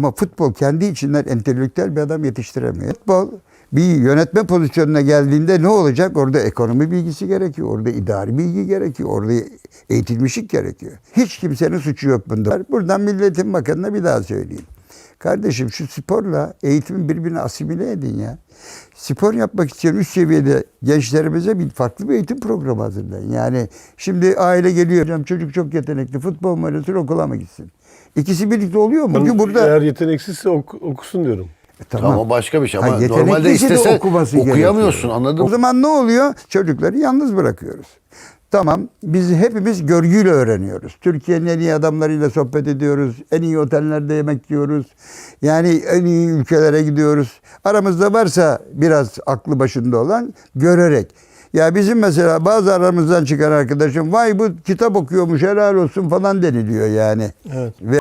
Ama futbol kendi içinden entelektüel bir adam yetiştiremiyor. Futbol bir yönetme pozisyonuna geldiğinde ne olacak? Orada ekonomi bilgisi gerekiyor, orada idari bilgi gerekiyor, orada eğitilmişlik gerekiyor. Hiç kimsenin suçu yok bunda. Buradan Milletin Bakanı'na bir daha söyleyeyim. Kardeşim şu sporla eğitimin birbirine asimile edin ya. Spor yapmak isteyen üst seviyede gençlerimize bir farklı bir eğitim programı hazırlayın. Yani şimdi aile geliyor. Hocam çocuk çok yetenekli. Futbol mu oynasın okula mı gitsin? İkisi birlikte oluyor mu? Bugün burada... Eğer yeteneksizse ok- okusun diyorum. E, Tamam. o başka bir şey Ha, ama yetenekliyse normalde de istese okuyamıyorsun gerekiyor. anladın O mı? zaman ne oluyor? Çocukları yalnız bırakıyoruz. Tamam biz hepimiz görgüyle öğreniyoruz. Türkiye'nin en iyi adamlarıyla sohbet ediyoruz. En iyi otellerde yemek yiyoruz. Yani en iyi ülkelere gidiyoruz. Aramızda varsa biraz aklı başında olan görerek. Ya bizim mesela bazı aramızdan çıkan arkadaşım vay bu kitap okuyormuş helal olsun falan deniliyor yani. Evet. Ve